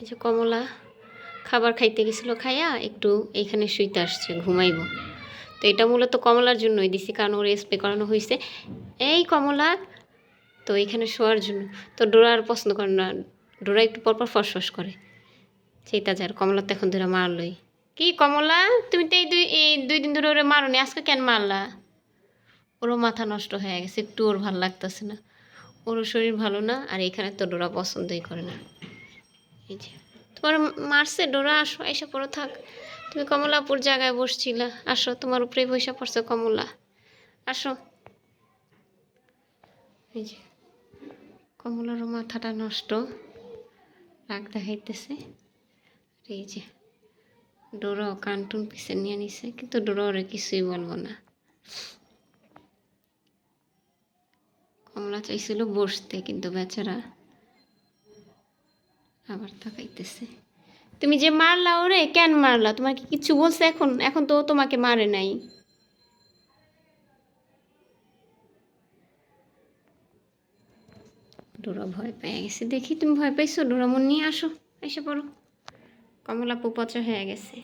এই যে কমলা, খাবার খাইতে গেছিল, খাইয়া একটু এইখানে শুইতে আসছে, ঘুমাইব। তো এটা মূলত কমলার জন্যই দিছি, কারণ ওর স্প্রে করানো হয়েছে এই কমলা, তো এইখানে শোয়ার জন্য। তো ডোরা আর পছন্দ করে না, ডোরা একটু পরপর ফসফস করে। সেইটা যার কমলা তো এখন ধরে মারলই। কি কমলা, তুমি তো এই দুই এই দুই দিন ধরে ওরে মারনি, আজকে কেন মারলা? ওরও মাথা নষ্ট হয়ে গেছে, একটু ওর ভালো লাগতেছে না। ওরও শরীর ভালো না, আর এখানে তো ডোরা পছন্দই করে না। এই যে, তোমার মারছে, ডোরা, আসো, এসে পড়ো, থাক। তুমি কমলাপুর জায়গায় বসছিলা, আসো, তোমার উপরেই বসে পড়ছে কমলা। আসো। এই যে কমলারও মাথাটা নষ্ট, রাগ দেখাইতেছে। আর এই যে, ডোরাও কান্টুন পিছে নিয়ে নিছে, কিন্তু ডোরা ওরা কিছুই বলব না। কমলা চাইছিল বসতে, কিন্তু বেচারা আবার তাকাইতেছে। তুমি যে মারলা ওরে, কেন মারলা? তোমার কি কিছু বলছে এখন? এখন তো তোমাকে মারে নাই। ডোরা ভয় পেয়ে গেছে। দেখি তুমি ভয় পাইছো ডোরা মন নিয়ে আসো। এসে পড়ো। কমলা পু পচা হয়ে গেছে।